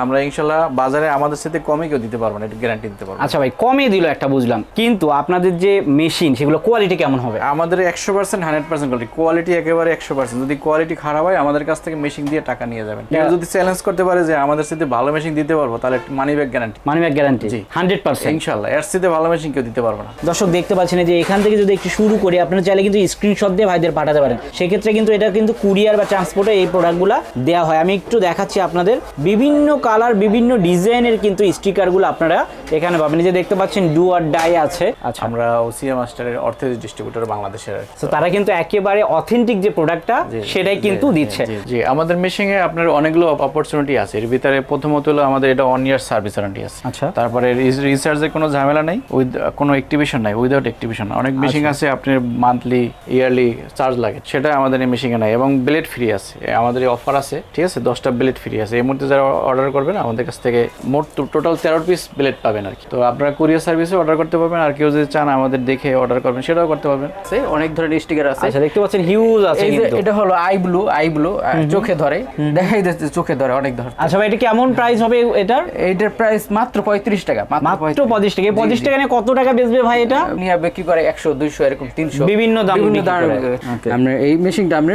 আমরা ইনশাল্লাহ বাজারে আমাদের সাথে কমে কেউ দিতে পারব না এটা গ্যারান্টি দিতে পারব আচ্ছা ভাই কমে দিল একটা বুঝলাম। কিন্তু আপনাদের যে মেশিন সেগুলো কোয়ালিটি কেমন হবে? আমাদের একশো percent hundred percent quality quality একেবারে একশো পার্সেন্ট যদি কোয়ালিটি খারাপ হয় আমাদের কাছ থেকে মেশিন দিয়ে টাকা নিয়ে যাবেন। যদি চ্যালেঞ্জ করতে পারে যে আমাদের সাথে ভালো মেশিন দিতে পারব তাহলে money back guarantee money back guarantee জি। হান্ড্রেড পার্সেন্ট ইনশাল্লাহ। এর সাথে ভালো মেশিন কেউ দিতে পারব না। দর্শক দেখতে পাচ্ছেন যে এখান থেকে যদি একটু শুরু করি আপনারা চাইলে কিন্তু স্ক্রিনশট দিয়ে ভাইদের পাঠাতে পারেন। সেক্ষেত্রে কিন্তু এটা কিন্তু কুরিয়ার বা ট্রান্সপোর্টে এই প্রোডাক্টগুলো দেওয়া হয়। আমি একটু দেখাচ্ছি আপনাদের। বিভিন্ন কালার বিভিন্ন ডিজাইনের কিন্তু স্টিকারগুলো আপনারা এখানে পাবেন। যে দেখতে পাচ্ছেন ডু আর ডাই আছে। আচ্ছা আমরা ওসিএ মাস্টারের অর্থেজ ডিস্ট্রিবিউটর বাংলাদেশের তো তারা কিন্তু একেবারে অথেন্টিক যে প্রোডাক্টটা সেটাই কিন্তু দিচ্ছে। জি, আমাদের মেশিনে আপনার অনেকগুলো অপরচুনিটি আছে। এর ভিতরে প্রথমত হলো আমাদের এটা ওয়ান ইয়ার সার্ভিস ওয়ারেন্টি আছে। আচ্ছা। তারপরে রিচার্জের কোনো ঝামেলা নেই। উইথ কোনো অ্যাক্টিভেশন নাই উইদাউট অ্যাক্টিভেশন অনেক মেশিন আছে আপনার মান্থলি ইয়ারলি চার্জ লাগে। সেটা আমাদের এই মেশিনে নাই। এবং ব্লেড ফ্রি আছে। আমাদের অফার আছে ঠিক আছে? দশটা ব্লেড ফ্রি আছে। এই মুহূর্তে যারা অর্ডার করবেন আমাদের কাছ থেকে মোট টোটাল তেরো পিস ব্লেড পাবেন আর কি। তো আপনারা কুরিয়ার সার্ভিসে অর্ডার করতে পারবেন আর কেউ যদি চান আমাদের দেখে অর্ডার করবেন সেটাও করতে পারবেন। অনেক ধরনের স্টিকার আছে। আচ্ছা দেখতে পাচ্ছেন হিউজ আছে এটা হলো আই ব্লু আই ব্লু চোখে ধরে। দেখাই যাচ্ছে চোখে ধরে অনেক ধরে আচ্ছা ভাই এটা কেমন প্রাইস হবে এটার? এইটার প্রাইস মাত্র পঁয়ত্রিশ টাকা মাত্র পঁচিশ টাকা। এই পঁচিশ টাকা নিয়ে কত টাকা বেচবে ভাই এটা? নিয়ে বিক্রি করে একশো দুইশো এরকম তিনশো। বিভিন্ন দাম বিভিন্ন দামে করে। বিক্রি করে। Okay. আপনি এই মেশিনটা আপনি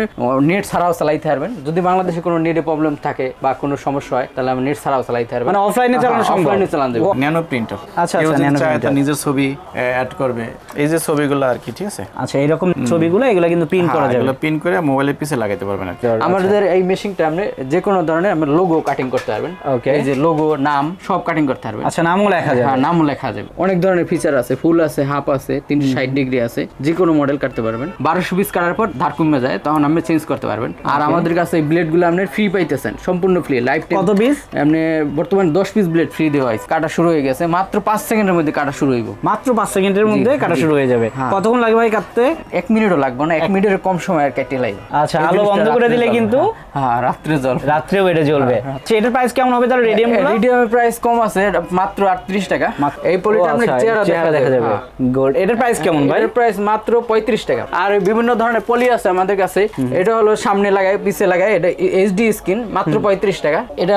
নেট ছাড়াও চালাইতে পারবেন। যদি বাংলাদেশে কোনো নেটে প্রবলেম থাকে বা কোনো সমস্যা হয় তাহলে আপনি নেট ছাড়াও চালাইতে পারবেন মানে offline-এ চালানো সম্ভব? অফলাইনে চালান দেবে ন্যানো প্রিন্টার আচ্ছা, আচ্ছা, চায় তার নিজের ছবি অ্যাড করবে। এই যে ছবিগুলো আর কি ঠিক আছে? আচ্ছা এরকম ছবিগুলো এগুলো কিন্তু প্রিন্ট করা যাবে। এগুলো পিন করে মোবাইলের পিছে লাগাতে পারবেন আর আমাদের এই মেশিনটা আপনি যে কোনো ধরনের আপনি লোগো কাটিং করতে পারবেন। Okay. এই যে লোগো নাম সব কাটিং করতে পারবেন। আচ্ছা নামও লেখা যাবে। হ্যাঁ নামও লেখা যাবে। অনেক ধরনের ফিচার আছে ফুল আছে হাফ আছে তিনশো ষাট ডিগ্রি আছে যে কোনো মডেল কাটতে পারবেন। বারোশো পিস কাটার পর ধার কমে যায় তখন আপনি চেঞ্জ করতে পারবেন। আর আমাদের কাছে এই ব্লেডগুলো আপনি ফ্রি পাইতেছেন সম্পূর্ণ ফ্রি লাইফ কত piece? আপনি বর্তমানে দশ পিস ব্লেড ফ্রি দেওয়া হয়েছে। কাটা শুরু হয়ে গেছে। মাত্র পাঁচ সেকেন্ডের মধ্যে কাটা শুরু হইব। মাত্র পাঁচ সেকেন্ডের মধ্যে কাটা শুরু হয়ে যাবে। হ্যাঁ। কতক্ষণ লাগবে ভাই কাটতে? এক মিনিটও লাগবে না। এক মিনিটের কম সময় আর কেটে লাগবে আচ্ছা, আলো বন্ধ করে দিলে কিন্তু? হ্যাঁ রাত্রে জল রাত্রেও এটা জ্বলবে। আচ্ছা এটার প্রাইস কেমন হবে তাহলে? রেডিয়াম রেডিয়ামের প্রাইস কম আছে। মাত্র আটত্রিশ টাকা। এই পলিটা চেহারা আচ্ছা, দেখা যাবে। হ্যাঁ। গোল্ড এটার প্রাইস কেমন ভাই? এটার প্রাইস মাত্র পঁয়ত্রিশ টাকা। আর বিভিন্ন ধরনের পলি আছে আমাদের কাছে। এটা হলো সামনে লাগায় পিছে লাগায়। এটা এইচডি স্ক্রিন মাত্র পঁয়ত্রিশ টাকা। এটা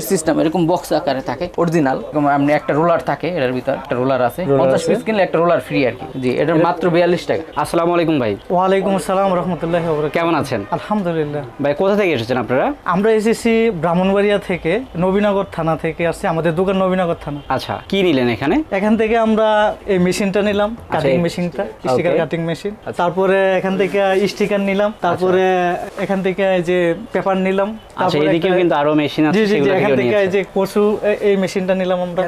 বক্সের সিস্টেম এরকম বক্স আকারে থাকে অরিজিনাল আপনি একটা রোলার থাকে এটার ভিতর একটা রোলার আছে। পঞ্চাশ পিস কিনলে একটা রোলার ফ্রি আর কি। জি এটা মাত্র বিয়াল্লিশ টাকা। আসসালামু আলাইকুম ভাই। ওয়ালাইকুম আসসালাম রহমতুল্লাহ কেমন আছেন? আলহামদুলিল্লাহ। ভাই কোথা থেকে এসেছেন আপনারা? আমরা এসেছি ব্রাহ্মণবাড়িয়া থেকে নবীনগর থানা থেকে আসছি আমাদের দোকান নবীনগর থানা। আচ্ছা কি নিলেন এখানে? এখান থেকে আমরা এই মেশিনটা নিলাম কাটিং মেশিনটা স্টিকার কাটিং মেশিন তারপরে এখান থেকে স্টিকার নিলাম তারপরে এখান থেকে যে পেপার নিলাম আচ্ছা তারপরে এদিকেও কিন্তু আরও মেশিন আছে জি জি জি সেগুলো এখান এই যে পশু এই মেশিনটা নিলাম আমরা।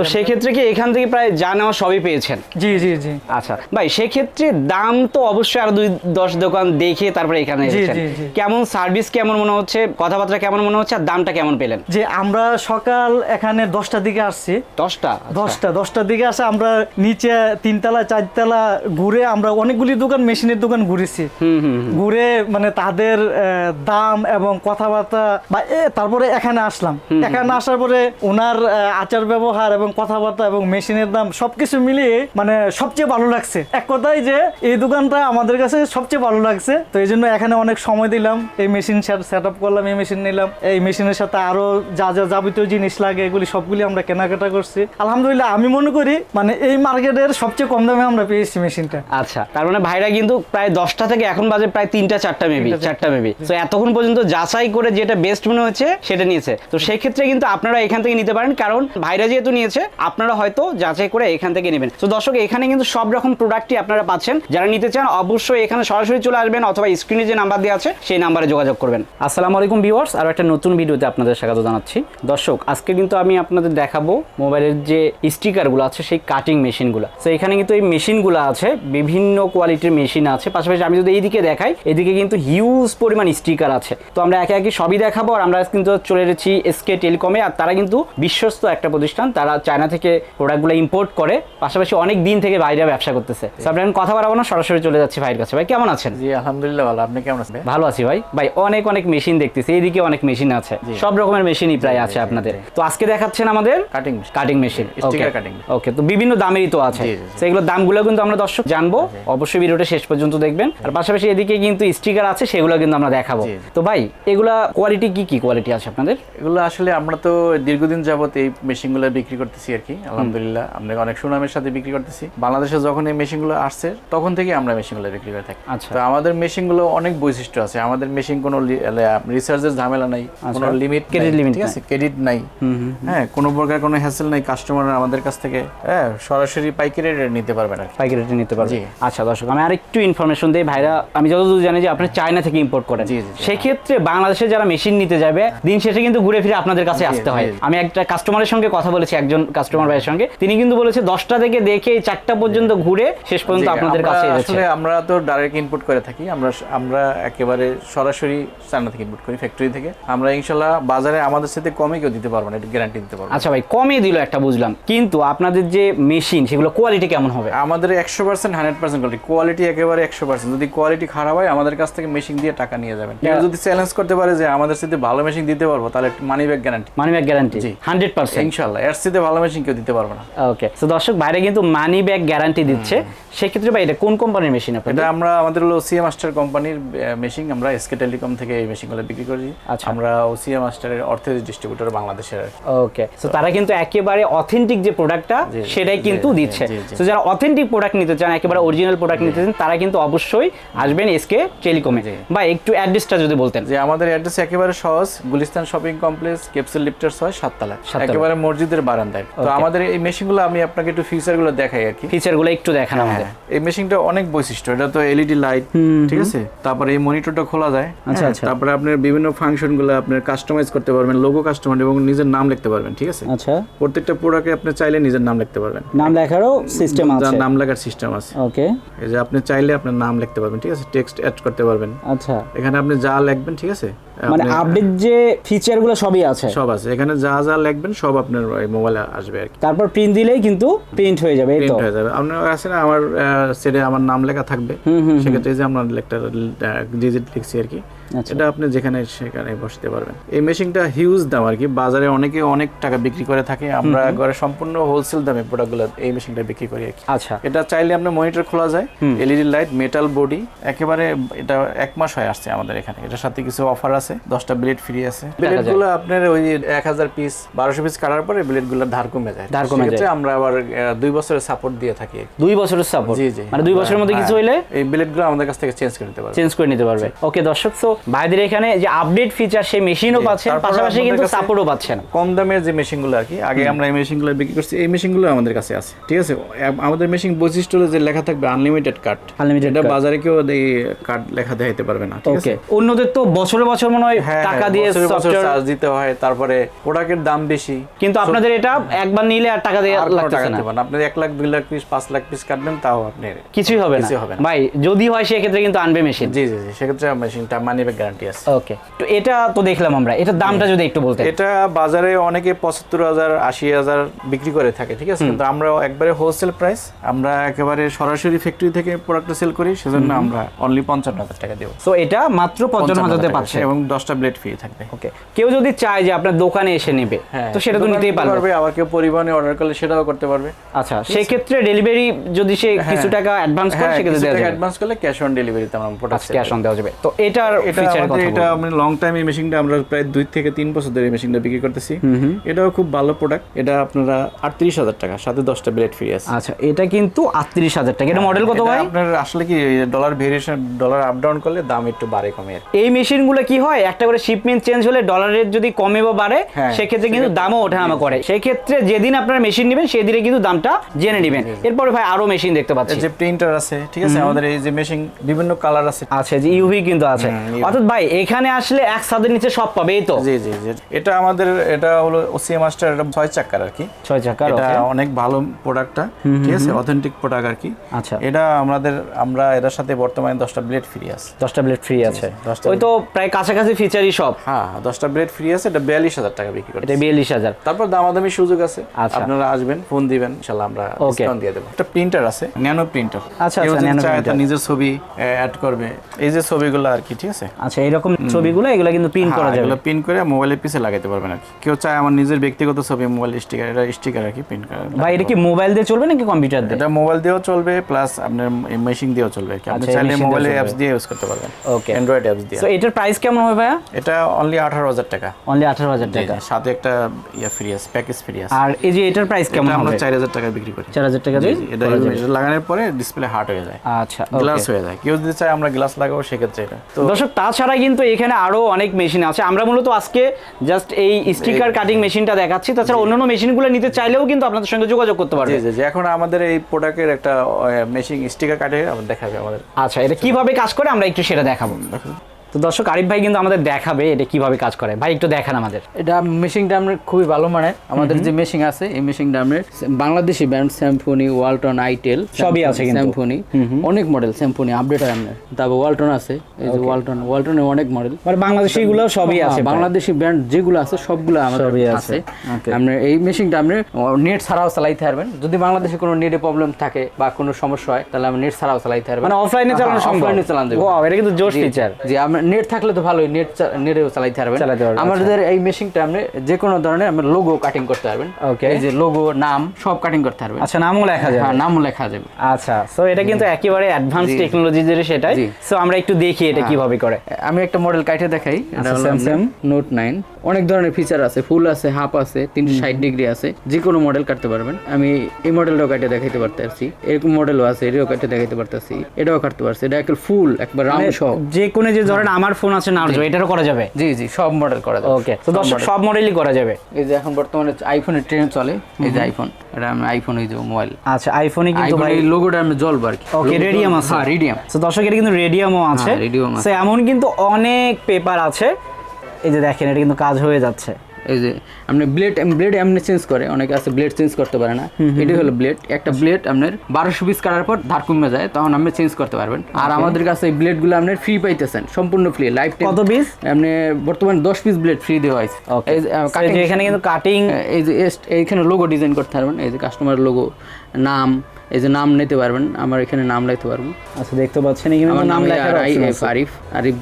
তো সেক্ষেত্রে কি এখান থেকে প্রায় যা নেওয়া সবই পেয়েছেন? জি জি জি। আচ্ছা ভাই সেক্ষেত্রে দাম তো অবশ্যই আরও দুই দশ দোকান দেখে তারপরে এখানে এসেছেন। কেমন সার্ভিস কেমন মনে হচ্ছে? কথাবার্তা কেমন মনে হচ্ছে? আর দামটা কেমন পেলেন? যে আমরা সকাল এখানে দশটার দিকে আসছি। দশটা? দশটা দশটার দিকে আসে আমরা নিচে তিনতলা চারতলা ঘুরে আমরা অনেকগুলি দোকান মেশিনের দোকান ঘুরেছি। হুম হুম ঘুরে মানে তাদের আহ, দাম এবং কথাবার্তা বা এ, তারপরে এখানে আসলাম। এখানে আসার পরে ওনার আচার ব্যবহার এবং কথাবার্তা এবং মেশিনের দাম সবকিছু মিলিয়ে মানে সবচেয়ে ভালো লাগছে। এক কথায় যে এই দোকানটা আমাদের কাছে সবচেয়ে ভালো লাগছে। তো এই জন্য এখানে অনেক সময় দিলাম এই মেশিন সেট আপ করলাম এই মেশিন নিলাম। এই মেশিনের সাথে আরও যা যা যাবতীয় জিনিস লাগে এগুলি সবগুলি আমরা কেনাকাটা করছি। আলহামদুলিল্লাহ আমি মনে করি মানে এই মার্কেটের সবচেয়ে কম দামে আমরা পেয়েছি মেশিনটা। আচ্ছা তার মানে ভাইরা কিন্তু প্রায় দশটা থেকে এখন বাজে প্রায় তিনটা চারটা মেবি চারটা। মেবি তো এতক্ষণ পর্যন্ত যাচাই করে যেটা বেস্ট মনে হচ্ছে সেটা নিয়েছে। তো সেই ক্ষেত্রে কিন্তু আপনারা এখান থেকে নিতে পারেন। কারণ ভাইরা যেহেতু নিয়েছে, আপনারা হয়তো যাচাই করে এখান থেকে নেবেন। তো দর্শক, এখানে কিন্তু সব রকম প্রোডাক্টই আপনারা পাচ্ছেন। যারা নিতে চান, অবশ্যই এখানে সরাসরি চলে আসবেন অথবা স্ক্রিনে যে নাম্বার দেওয়া আছে, সেই নাম্বারে যোগাযোগ করবেন। আসসালামু আলাইকুম ভিউয়ার্স আর একটা নতুন ভিডিওতে আপনাদের স্বাগত জানাচ্ছি। দর্শক, আজকে কিন্তু আমি আপনাদের দেখাবো মোবাইলের যে স্টিকারগুলো আছে, সেই কাটিং মেশিনগুলো তো এখানে কিন্তু এই মেশিনগুলো আছে, বিভিন্ন কোয়ালিটির মেশিন আছে। পাশাপাশি আমি যদি এইদিকে দেখাই, এদিকে কিন্তু হিউজ পরিমাণ স্টিকার আছে। তো আমরা একে একে সবই দেখাবো, আর আমরা কিন্তু চলে এসেছি এসকে টেলিকমে আর তারা কিন্তু বিশ্বস্ত একটা প্রতিষ্ঠান। তারা চায়না থেকে প্রোডাক্টগুলো ইম্পোর্ট করে পাশাপাশি অনেক দিন থেকে বাইরে ব্যবসা করতেছে। আমরা এখন কথা বাড়াবো না সরাসরি চলে যাচ্ছি ভাইয়ের কাছে। ভাই কেমন আছেন? জি আলহামদুলিল্লাহ ভালো। আপনি কেমন আছেন? ভালো আছি ভাই। ভাই অনেক অনেক মেশিন দেখতেছি এইদিকে অনেক মেশিন আছে। সব রকমের মেশিনই প্রায় আছে আপনাদের। তো আজকে দেখাচ্ছেন আমাদের cutting cutting machine cutting machine। Okay তো বিভিন্ন দামেরই তো আছে। সেগুলোর। দামগুলো কিন্তু আমরা দর্শক জানব। অবশ্যই ভিডিওটা শেষ পর্যন্ত দেখবেন। আর পাশাপাশি এদিকে কিন্তু স্টিকার আছে সেগুলো কিন্তু আমরা দেখাবো। তো ভাই এগুলা কোয়ালিটি কি কি কোয়ালিটি আছে আপনাদের? এগুলো আসলে আমরা তো দীর্ঘদিন যাবত এই মেশিনগুলো বিক্রি করতেছি আর কি আলহামদুলিল্লাহ। আমরা অনেক সুনামের সাথে বিক্রি করতেছি। বাংলাদেশে যখন এই মেশিনগুলো আসছে তখন থেকে আমরা মেশিনগুলো বিক্রি করে থাকি। আচ্ছা। তো আমাদের মেশিনগুলো অনেক বৈশিষ্ট্য আছে। আমাদের মেশিন কোনো রিসার্চের ঝামেলা নাই কোনো লিমিট Credit limit ঠিক আছে? ক্রেডিট নাই। হ্যাঁ কোনো প্রকার কোনো হ্যাসেল নাই। কাস্টমার আমাদের কাছ থেকে হ্যাঁ সরাসরি পাইকারি রেটে নিতে পারবেন আর কি। পাইকারি রেটে নিতে পারবে আচ্ছা দর্শক আমি আরেকটু ইনফরমেশন দিই। ভাইরা আমি যতদূর জানি যে আপনি চায়না থেকে ইম্পোর্ট করেন। সেক্ষেত্রে বাংলাদেশে যারা মেশিন নিতে যাবে দিন শেষে কিন্তু ঘুরে ফিরে আপনাদের কাছে আসতে হয়। আমি একটা কাস্টমারের সঙ্গে কথা বলেছি একজন কাস্টমার ভাইয়ের সঙ্গে। তিনি কিন্তু বলেছে দশটা থেকে দেখে এই চারটা পর্যন্ত ঘুরে শেষ পর্যন্ত আপনাদের কাছে আসলে আমরা তো ডাইরেক্ট ইনপুট করে থাকি। আমরা আমরা একেবারে সরাসরি চায়না থেকে ইনপুট করি ফ্যাক্টরি থেকে। আমরা ইনশাল্লাহ বাজারে আমাদের সাথে কমে কেউ দিতে পারব না এটা গ্যারান্টি দিতে পারব। আচ্ছা ভাই কমে দিল একটা বুঝলাম। কিন্তু আপনাদের যে মেশিন সেগুলো কোয়ালিটি কেমন হবে? আমাদের একশো percent hundred percent quality quality একেবারে একশো পার্সেন্ট যদি কোয়ালিটি খারাপ হয় আমাদের কাছ থেকে মেশিন দিয়ে টাকা নিয়ে যাবেন। যদি চ্যালেঞ্জ করতে পারে যে আমাদের সাথে ভালো মেশিন দিতে পারব তাহলে money back guarantee money back guarantee জি। এর সাথে ভালো মেশিন কেউ দিতে পারব না। ওকে দর্শক বাইরে কিন্তু মানি ব্যাক গ্যারান্টি দিচ্ছে। সেক্ষেত্রে ভাই এটা কোন কোম্পানির মেশিন আপনাদের? এটা আমরা আমাদের হলো ওসিএ মাস্টার কোম্পানির মেশিন আমরা এসকে টেলিকম থেকে এই মেশিনগুলো বিক্রি করি। আচ্ছা। আমরা ওসিএ মাস্টারের অর্থের ডিস্ট্রিবিউটর বাংলাদেশের। ওকে তারা কিন্তু একেবারে অথেন্টিক যে প্রোডাক্টটা সেটাই কিন্তু দিচ্ছে। যারা অথেন্টিক প্রোডাক্ট নিতে চান একেবারে অরিজিনাল প্রোডাক্ট নিতে চান তারা কিন্তু অবশ্যই আসবেন এসকে টেলিকমে। বা একটু অ্যাড্রেসটা যদি বলতেন। যে আমাদের অ্যাড্রেস একেবারে সহজ। Gulistan shopping complex capsule lifters হয় সাততলা সাততলা। একেবারে মসজিদের বারান্দায়। তো আমাদের এই মেশিনগুলো আমি আপনাকে একটু ফিচারগুলো দেখাই আর কি। ফিচারগুলো একটু দেখান আমাদের। হ্যাঁ, এই মেশিনটা অনেক বৈশিষ্ট্য এটা তো এলইডি লাইট ঠিক আছে? তারপরে এই মনিটরটা খোলা যায় আচ্ছা, হ্যাঁ, আচ্ছা। তারপরে আপনার বিভিন্ন ফাংশনগুলো আপনার কাস্টমাইজ করতে পারবেন লোগো কাস্টমার এবং নিজের নাম লিখতে পারবেন ঠিক আছে? আচ্ছা। প্রত্যেকটা প্রোডাক্টে আপনি চাইলে নিজের নাম লিখতে পারবেন। নাম লেখারও সিস্টেম আছে। নাম লেখার সিস্টেম আছে। ওকে এই যে আপনি চাইলে আপনার নাম লিখতে পারবেন ঠিক আছে? টেক্সট অ্যাড করতে পারবেন। আচ্ছা। এখানে আপনি যা লিখবেন ঠিক আছে? মানে আপডেট যে ফিচারগুলো সবই আছে। সব আছে। এখানে যা যা লিখবেন সব আপনার মোবাইলে আসবে আর কি। তারপর প্রিন্ট দিলেই কিন্তু প্রিন্ট হয়ে যাবে এই তো? প্রিন্ট হয়ে যাবে। আপনার আছে না আমার সেটে আমার নাম লেখা থাকবে। সেক্ষেত্রে যে আমরা লেখটা ডিজিট লিখছি আর কি। এটা আপনি যেখানে সেখানে বসতে পারবেন। এই মেশিনটা হিউজ দাম আর কি। বাজারে অনেকে অনেক টাকা বিক্রি করে থাকে। আমরা ঘরে সম্পূর্ণ হোলসেল দামে প্রোডাক্টগুলো এই মেশিনটা বিক্রি করি আর কি। আচ্ছা। এটা চাইলে আপনার মনিটর খোলা যায়। এলইডি লাইট মেটাল বডি একেবারে এটা এক মাস হয়ে আসছে আমাদের এখানে। এটার সাথে কিছু অফার আছে। দশটা ব্লেড ফ্রি আছে। ব্লেডগুলো আপনার ওই এক হাজার পিস বারোশো পিস কাটার পরে ব্লেডগুলো ধার কমে যায়। ধার কমে সেক্ষেত্রে আমরা আবার দুই বছরের সাপোর্ট দিয়ে থাকি দুই বছরের সাপোর্ট জি জি। মানে দুই বছরের মধ্যে কিছু হইলে? এই ব্লেডগুলো আমাদের কাছ থেকে চেঞ্জ করে নিতে পারবে। চেঞ্জ করে নিতে পারবে। ওকে দর্শক তো ভাইদের এখানে যে আপডেট ফিচার সেই মেশিনও পাচ্ছেন পাশাপাশি কিন্তু সাপোর্টও পাচ্ছেন। কম দামের যে মেশিনগুলো আর কি আগে আমরা এই মেশিনগুলো বিক্রি করছি এই মেশিনগুলো আমাদের কাছে আছে ঠিক আছে? আমাদের মেশিন বৈশিষ্ট্য হলো যে লেখা থাকবে আনলিমিটেড কার্ড Unlimited এটা বাজারে কেউ এই কার্ড লেখা দেখাইতে পারবে না ঠিক আছে? অন্যদের তো বছরে বছর মনে হয় হ্যাঁ, টাকা হ্যাঁ, দিয়ে সফটওয়্যার চার্জ দিতে হয় তারপরে প্রোডাক্টের দাম বেশি। কিন্তু আপনাদের এটা একবার নিলে আর টাকা দিয়ে আর লাগতেছে না। আপনি এক লাখ দুই লাখ পিস পাঁচ লাখ পিস কাটবেন তাও আপনি কিছুই হবে না। কিছুই হবে না। ভাই যদি হয় সেক্ষেত্রে কিন্তু আনবে মেশিন জি জি জি সেক্ষেত্রে মেশিনটা মানি ব্যাক গ্যারান্টি আছে। ওকে তো এটা তো দেখলাম আমরা। এটার দামটা যদি একটু বলতেন। এটা বাজারে অনেকে পঁচাত্তর হাজার আশি হাজার বিক্রি করে থাকে ঠিক আছে? কিন্তু আমরা একবারে হোলসেল প্রাইস আমরা একেবারে সরাসরি ফ্যাক্টরি থেকে প্রোডাক্টটা সেল করি সেজন্য আমরা অনলি পঞ্চান্ন হাজার টাকা দেবো। তো এটা মাত্র পঞ্চান্ন হাজারতে পাচ্ছে। এবং দশটা ব্লেড ফ্রি থাকবে। ওকে কেউ যদি চায় যে আপনার দোকানে এসে নেবে তো সেটা তো নিতেই পারবে। আবার কেউ পরিবহনে অর্ডার করলে সেটাও করতে পারবে। আচ্ছা সেক্ষেত্রে ডেলিভারি যদি সে কিছু টাকা অ্যাডভান্স করে হ্যাঁ সেক্ষেত্রে দেওয়া যাবে। অ্যাডভান্স করলে ক্যাশ অন ডেলিভারিতে আমরা প্রোডাক্ট ক্যাশ অন দেওয়া যাবে। তো এটার এটা ফিচার আমাদের কথা এটা মানে লং টাইম এই মেশিনটা আমরা প্রায় দুই থেকে তিন বছর ধরে এই মেশিনটা বিক্রি করতেছি। এটাও খুব ভালো প্রোডাক্ট এটা আপনারা আটত্রিশ হাজার টাকা সাথে দশটা ব্লেড ফ্রি আছে। আচ্ছা এটা কিন্তু আটত্রিশ হাজার টাকা। এটা মডেল কত ভাই? আপনার আসলে কি dollar variation dollar up down করলে দাম একটু বাড়ে কমে এই মেশিনগুলো কি হয়? একটা করে শিপমেন্ট চেঞ্জ হলে যদি কমে বা বাড়ে হ্যাঁ, সেক্ষেত্রে কিন্তু দামও ওঠানামা করে। সেই ক্ষেত্রে যেদিন আপনারা মেশিন নেবেন সেই দিনে কিন্তু দামটা জেনে নেবেন। এরপরে ভাই আরও মেশিন দেখতে পাচ্ছি। যে প্রিন্টার আছে ঠিক আছে? আমাদের এই যে মেশিন বিভিন্ন কালার আছে। আছে যে ইউভি কিন্তু আছে। অর্থাৎ ভাই এখানে আসলে এক ছাদের নিচে সব পাবে এই তো? জি জি জি। এটা আমাদের এটা হলো ওসিএ মাস্টার এটা ছয় চাকার আর কি। ছয় চাকার এটা অনেক ভালো প্রোডাক্টটা ঠিক আছে? অথেন্টিক প্রোডাক্ট আর কি। আচ্ছা। এটা আমাদের আমরা এটার সাথে বর্তমানে দশটা ব্লেড ফ্রি আছে। দশটা ব্লেড ফ্রি আছে। ওই তো প্রায় কাছাকাছি ফিচারই সব। হ্যাঁ দশটা ব্লেড ফ্রি আছে এটা বিয়াল্লিশ হাজার টাকা বিক্রি করতে এটা বিয়াল্লিশ হাজার। তারপর দামাদামি সুযোগ আছে। আচ্ছা। আপনারা আসবেন ফোন দিবেন ইনশাল্লাহ আমরা ডিসকাউন্ট দিয়ে দেবো। একটা প্রিন্টার আছে ন্যানো প্রিন্টার আচ্ছা, আচ্ছা, তার printer। নিজের ছবি অ্যাড করবে। এই যে ছবিগুলো আর কি ঠিক আছে? আচ্ছা এরকম ছবিগুলো এগুলো কিন্তু প্রিন্ট করা যাবে? এগুলো পিন করে মোবাইলের পিছে লাগাতে পারবেন আর কেউ চায় আমার নিজের ব্যক্তিগত ছবি মোবাইল স্টিকার এটা স্টিকার আর কি প্রিন্ট করা ভাই এটা কি মোবাইল দিয়ে চলবে নাকি কম্পিউটার দিয়ে? এটা মোবাইল দিয়েও চলবে প্লাস আপনার মেশিন দিয়েও চলবে কি। আপনি আচ্ছা, চাইলে মোবাইলে অ্যাপস দিয়ে ইউজ করতে পারবেন। Okay. অ্যান্ড্রয়েড অ্যাপস দিয়ে। তো এটার প্রাইস কেমন হবে ভাইয়া? এটা অনলি আঠারো হাজার টাকা। অনলি আঠারো হাজার জি, টাকা। সাথে একটা ইয়া ফ্রি আছে প্যাকেজ ফ্রি আছে। আর এই যে এটার প্রাইস কেমন আমরা হবে? চার হাজার টাকা বিক্রি করি। চার হাজার টাকা জি, দিয়ে এটা এটা লাগানোর পরে ডিসপ্লে হার্ড হয়ে যায়। আচ্ছা গ্লাস হয়ে যায়। কেউ যদি চায় আমরা গ্লাস লাগাবো সেক্ষেত্রে এটা। তো দর্শক তাছাড়া কিন্তু এখানে আরও অনেক মেশিন আছে। আমরা মূলত আজকে জাস্ট এই স্টিকার কাটিং মেশিনটা দেখাচ্ছি। তাছাড়া অন্যান্য মেশিনগুলো নিতে চাইলেও কিন্তু আপনাদের সঙ্গে যোগাযোগ করতে পারবে। জি জি এখন আমাদের এই প্রোডাক্টের একটা মেশিন স্টিকার কাটে আমাদের দেখাবে আমাদের। আচ্ছা এটা কীভাবে কাজ করে আমরা একটু সেটা দেখাবো। তো দর্শক আরিফ ভাই কিন্তু আমাদের দেখাবে এটা কীভাবে কাজ করে। ভাই একটু দেখান আমাদের। এটা মেশিনটা আমরা খুবই ভালো মানের। আমাদের যে মেশিন আছে এই মেশিনটা আমরা Bangladeshi brand Symphony Walton itel সবই আছে কিন্তু। স্যাম্ফনি অনেক মডেল স্যাম্ফনি আপডেট হয় আপনার তারপর ওয়ালটন আছে এই যে ওয়ালটন ওয়ালটনের অনেক মডেল মানে বাংলাদেশি গুলো সবই আছে বাংলাদেশি ব্র্যান্ড যেগুলো আছে সবগুলো আমাদের সবই আছে। আপনি এই মেশিনটা আপনি নেট ছাড়াও চালাইতে পারবেন। যদি বাংলাদেশে কোনো নেটে প্রবলেম থাকে বা কোনো সমস্যা হয় তাহলে আপনি নেট ছাড়াও চালাইতে পারবেন। মানে অফলাইনে চালানো সম্ভব। অফলাইনে চালানো যাবে ওয়াও এটা কিন্তু জোশ ফিচার জি আমরা নেট থাকলে তো ভালোই নেট নেটেও চালাইতে পারবেন। আমাদের এই মেশিনটা আপনি যে কোনো ধরনের আমরা লোগো কাটিং করতে পারবেন। ওকে এই যে লোগো নাম সব কাটিং করতে পারবেন। আচ্ছা নামও লেখা যাবে। হ্যাঁ নামও লেখা যাবে। আচ্ছা সো এটা কিন্তু একেবারে অ্যাডভান্স টেকনোলজি যেটা সেটাই। সো আমরা একটু দেখি এটা কীভাবে করে। আমি একটা মডেল কাটে দেখাই। Samsung Samsung? নোট নাইন অনেক ধরনের ফিচার আছে ফুল আছে হাফ আছে তিনশো ষাট ডিগ্রি আছে যে কোনো মডেল কাটতে পারবেন। আমি এই মডেলটাও কাটে দেখাইতে পারতেছি এরকম মডেলও আছে এটাও কাটে দেখাইতে পারতেছি এটাও কাটতে পারছি এটা একদম ফুল একবার মানে রাউন্ড সব যে কোনো যে ধরেন আমার ফোন আছে নার্জো এটারও করা যাবে? জি জি সব মডেল করা যাবে ওকে তো দর্শক সব মডেলই করা যাবে? এই যে এখন বর্তমানে আইফোনের ট্রেন চলে এই যে আইফোন এটা আমি আইফোন এই যে মোবাইল আচ্ছা আইফোনে কিন্তু ভাই লোগোটা আমি জ্বলবো আর কি ওকে রেডিয়াম আছে। হ্যাঁ রেডিয়াম তো দর্শক এটা কিন্তু রেডিয়ামও আছে। হ্যাঁ, radium আছে। এমন কিন্তু অনেক পেপার আছে এই যে দেখেন এটা কিন্তু কাজ হয়ে যাচ্ছে। এই যে আপনি ব্লেড ব্লেড এমনি চেঞ্জ করে অনেকে আছে ব্লেড চেঞ্জ করতে পারে না। এটাই হলো ব্লেড একটা ব্লেড আপনার বারোশো পিস কাটার পর ধার কমে যায় তখন আপনি চেঞ্জ করতে পারবেন। আর আমাদের কাছে এই ব্লেডগুলো আপনি ফ্রি পাইতেছেন সম্পূর্ণ ফ্রি লাইফ কত piece? আপনি বর্তমানে দশ পিস ব্লেড ফ্রি দেওয়া হয়েছে। এখানে কিন্তু কাটিং এই যে এইখানে লোগো ডিজাইন করতে পারবেন। এই যে কাস্টমার লোগো নাম এই যে নাম নিতে পারবেন। আমার এখানে নাম লিখতে পারব। আচ্ছা দেখতে পাচ্ছেন এখানে আমার নাম লেখার আরিফ আরিফ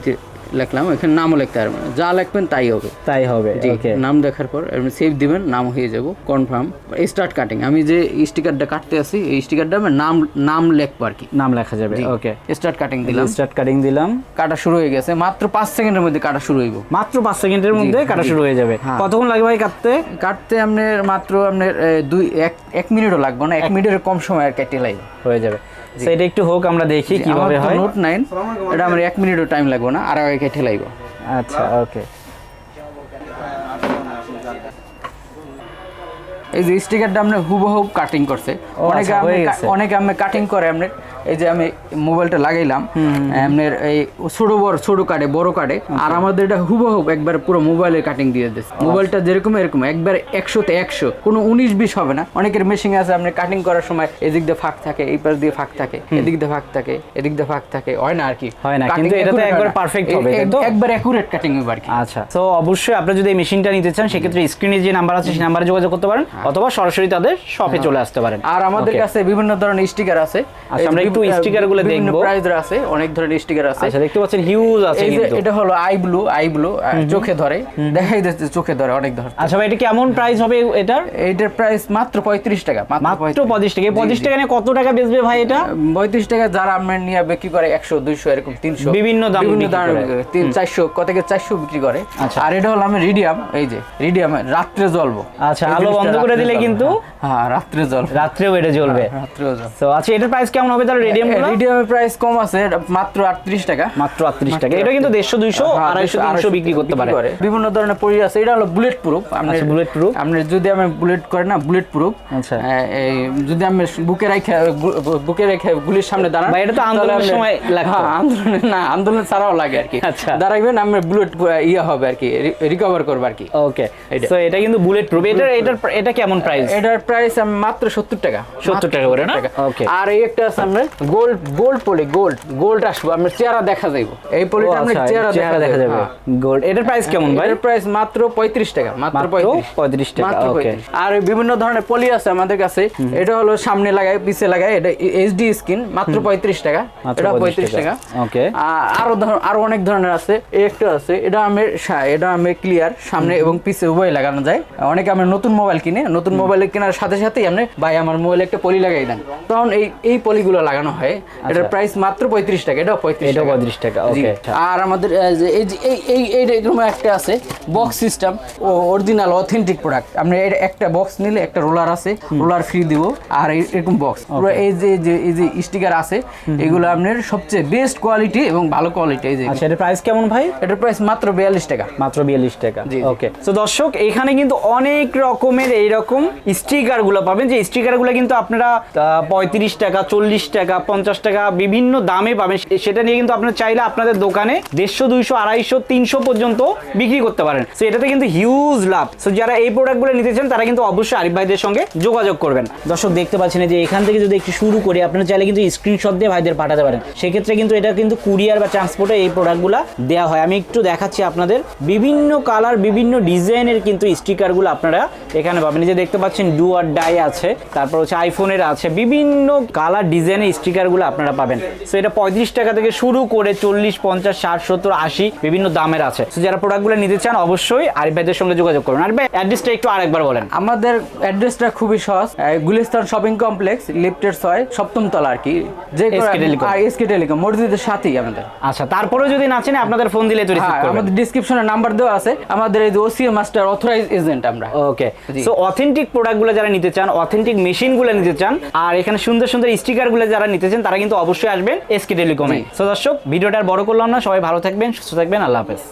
লিখলাম এখানে নামও লিখতে পারবেন যা লিখবেন তাই হবে। তাই হবে ওকে নাম দেখার পর আপনি সেভ দিবেন নাম হয়ে যাব কনফার্ম স্টার্ট কাটিং আমি যে স্টিকারটা কাটতে আসি এই স্টিকারটা আমি নাম নাম লিখব আর কি। নাম লেখা যাবে ওকে স্টার্ট কাটিং দিলাম। স্টার্ট কাটিং দিলাম। কাটা শুরু হয়ে গেছে মাত্র পাঁচ সেকেন্ডের মধ্যে কাটা শুরু হইব। মাত্র পাঁচ সেকেন্ডের মধ্যে কাটা শুরু হয়ে যাবে। হ্যাঁ। কতক্ষণ লাগবে ভাই কাটতে? কাটতে আপনার মাত্র আপনার দুই এক এক মিনিটও লাগবে না এক মিনিটের কম সময় আর কেটে লাগবে। হয়ে যাবে। এটা একটু হোক আমরা দেখি কীভাবে হয়। নোট নাইন এটা আমার এক মিনিটও টাইম লাগবে না আর আগে লাগবে। আচ্ছা ওকে এই যে স্টিকারটা আপনি হুবহু কাটিং করছে। অনেকে আচ্ছা, আপনি। অনেকে আমি কাটিং করে আপনার এই যে আমি মোবাইলটা লাগাইলাম আপনার এই ছোট বড় ছোট কাটে বড় কাটে। আর আমাদের এটা হুবহু একবার পুরো মোবাইলের কাটিং দিয়ে দিচ্ছে মোবাইলটা যেরকম এরকম একবার একশোতে একশো কোনো উনিশ বিশ হবে না। অনেকের মেশিন আছে আপনি কাটিং করার সময় এদিক দিয়ে ফাঁক থাকে এই পাশ দিয়ে ফাঁক থাকে এদিক দিয়ে ফাঁক থাকে এদিক দিয়ে ফাঁক থাকে হয় না আর কি? হয় না, কিন্তু এটা তো একবার হয় এ- হবে, তো? একবার অ্যাকুরেট কাটিং হবে আর কি। আচ্ছা তো অবশ্যই আপনি যদি এই মেশিনটা নিতে চান সেক্ষেত্রে স্ক্রিনে যে নাম্বার আছে সেই নাম্বারে যোগাযোগ করতে পারেন অথবা সরাসরি তাদের শপে চলে আসতে পারেন। আর আমাদের. কাছে বিভিন্ন ধরনের স্টিকার আছে। আচ্ছা, আমরা একটু sticker গুলো বিভিন্ন দেখব। প্রাইজের আছে অনেক ধরনের স্টিকার আছে। আচ্ছা দেখতে পাচ্ছেন হিউজ আছে কিন্তু। এটা হলো আই ব্লু আই ব্লু চোখে ধরে। দেখাই যাচ্ছে চোখে ধরে অনেক ধরে। আচ্ছা ভাই এটা কেমন প্রাইস হবে এটার? এইটার প্রাইস মাত্র পঁয়ত্রিশ টাকা মাত্র পঁচিশ টাকা। এই পঁচিশ টাকা নিয়ে কত টাকা বেচবে ভাই এটা? পঁয়ত্রিশ টাকা যারা আমরা নিয়ে বিক্রি করে একশো দুইশো এরকম তিনশো। বিভিন্ন দাম বিভিন্ন দাম করে। তিন চারশো কত থেকে চারশো বিক্রি করে। আচ্ছা। আর এটা হলো আমি রিডিয়াম এই যে রিডিয়াম রাত্রে জ্বলবো। আচ্ছা, আলো বন্ধ করে দিলে কিন্তু? হ্যাঁ রাত্রে জ্বলবে। রাত্রেও এটা জ্বলবে। রাত্রেও জ্বলবে। তো আচ্ছা এটার প্রাইস কেমন হবে তাহলে? রেডিয়াম রিডিয়ামের প্রাইস কম আছে মাত্র আটত্রিশ টাকা। মাত্র আটত্রিশ টাকা। এটা কিন্তু দেড়শো দুইশো হ্যাঁ, আড়াইশো দেড়শো, তিনশো আড়াইশো বিক্রি করতে পারে। বিভিন্ন ধরনের পরি আছে। এটা হলো বুলেট প্রুফ আপনি আচ্ছা, bullet proof? আপনি যদি আমি বুলেট করে না বুলেট প্রুফ আচ্ছা। এই যদি আমি বুকে রেখে বুকে রেখে গুলির সামনে দাঁড়ান বা এটা তো আন্দোলনের সময় লাগতো। হ্যাঁ, আন্দোলনে না আন্দোলন ছাড়াও লাগে আর কি। আচ্ছা। দাঁড়াইবেন আমরা বুলেট ইয়ে হবে আর কি রিকভার করব আর কি। ওকে এটা। তো এটা কিন্তু বুলেট প্রুফ এটা এটার এটা কেমন প্রাইস এটার প্রাইস মাত্র সত্তর টাকা। 70 টাকা করে না? 70 Okay. আর এই একটা আছে আপনার gold gold poly gold gold আসব আপনার চেহারা দেখা যাইব। এই পলিটা আপনার আচ্ছা, চেহারা চেহারা দেখা যাবে। হ্যাঁ। গোল্ড এটার প্রাইস কেমন ভাই? এর প্রাইস মাত্র পঁয়ত্রিশ টাকা মাত্র মাত্র 35 টাকা. 35 আর বিভিন্ন ধরনের পলি আছে আমাদের কাছে এটা হলো সামনে লাগায় পিছে লাগায় এটা এইচডি স্ক্রিন মাত্র পঁয়ত্রিশ টাকা এটা 35 টাকা। Okay. আরও আরও অনেক ধরনের আছে একটা আছে এটা আমি এটা আমি ক্লিয়ার সামনে এবং পিছে উভয় লাগানো যায়। অনেকে আমরা নতুন মোবাইল কিনে নতুন মোবাইল কেনার সাথে সাথেই আপনি ভাই আমার মোবাইলে একটা পলি লাগাই দেন। তখন এই এই পলিগুলো লাগানো হয়। এটার প্রাইস মাত্র পঁয়ত্রিশ টাকা এটাও পঁয়ত্রিশ এটাও 35 টাকা। আচ্ছা। আর আমাদের এই এই এই এই এরকম একটা আছে box system original authentic product আপনি একটা বক্স নিলে একটা রোলার আছে রোলার ফ্রি দিব আর এরকম বক্স পুরো এই যে এই যে স্টিকার আছে এগুলো আপনার সবচেয়ে বেস্ট কোয়ালিটি এবং ভালো কোয়ালিটি এই যে। আচ্ছা এটার প্রাইস কেমন ভাই? এটার প্রাইস মাত্র বিয়াল্লিশ টাকা। মাত্র বিয়াল্লিশ টাকা। ওকে তো দর্শক এখানে কিন্তু অনেক রকমের এইরকম স্টিকারগুলো পাবেন। যে স্টিকারগুলো কিন্তু আপনারা পঁয়ত্রিশ টাকা চল্লিশ টাকা পঞ্চাশ টাকা বিভিন্ন দামে পাবেন। সেটা নিয়ে কিন্তু আপনার চাইলে আপনাদের দোকানে দেড়শো, দুইশো, আড়াইশো, তিনশো পর্যন্ত বিক্রি করতে পারেন। তো এটাতে কিন্তু হিউজ লাভ। তো যারা এই প্রোডাক্টগুলো নিতে চান, তারা কিন্তু অবশ্যই আরিফ ভাইদের সঙ্গে যোগাযোগ করবেন। দর্শক, দেখতে পাচ্ছেন যে এখান থেকে যদি একটু শুরু করে, আপনারা চাইলে কিন্তু স্ক্রিনশট দিয়ে ভাইদের পাঠাতে পারেন। সেক্ষেত্রে কিন্তু এটা কিন্তু কুরিয়ার বা ট্রান্সপোর্টে এই প্রোডাক্টগুলো দেওয়া হয়। আমি একটু দেখাচ্ছি আপনাদের। বিভিন্ন কালার বিভিন্ন ডিজাইনের কিন্তু স্টিকারগুলো আপনারা এখানে পাবেন। যে দেখতে পাচ্ছেন ডু আর ডাই আছে, তারপর হচ্ছে আইফোনের আছে। বিভিন্ন কালার ডিজাইনের স্টিকারগুলো আপনারা পাবেন। সো এটা পঁয়ত্রিশ টাকা থেকে শুরু করে চল্লিশ পঞ্চাশ ষাট সত্তর আশি বিভিন্ন দামের আছে। তো যারা প্রোডাক্টগুলো নিতে চান অবশ্যই আরিফ ভাইদের সঙ্গে যোগাযোগ করুন। আরিফ ভাই অ্যাড্রেসটা একটু আরেকবার বলেন। আমাদের অ্যাড্রেসটা খুবই সহজ। গুলিস্তান শপিং কমপ্লেক্স লিফটের ছয় সপ্তম তলা আর কি। যে এসকে টেলিকম। মসজিদের সাথেই আমাদের। আচ্ছা তারপরেও যদি না চেনে আপনাদের ফোন দিলে তো রিসিভ হ্যাঁ করবেন। আমাদের ডিসক্রিপশনে নাম্বার দেওয়া আছে। আমাদের এই যে ওসিএ মাস্টার অথরাইজ এজেন্ট আমরা। ওকে। সো অথেন্টিক প্রোডাক্টগুলো যারা নিতে চান অথেন্টিক মেশিনগুলো নিতে চান আর এখানে সুন্দর সুন্দর স্টিকারগুলো যারা নিতে চান তারা কিন্তু অবশ্যই আসবেন এসকে টেলিকমে সো দর্শক ভিডিওটা বড় করলাম না। সবাই ভালো থাকবেন সুস্থ থাকবেন। আল্লাহ হাফেজ।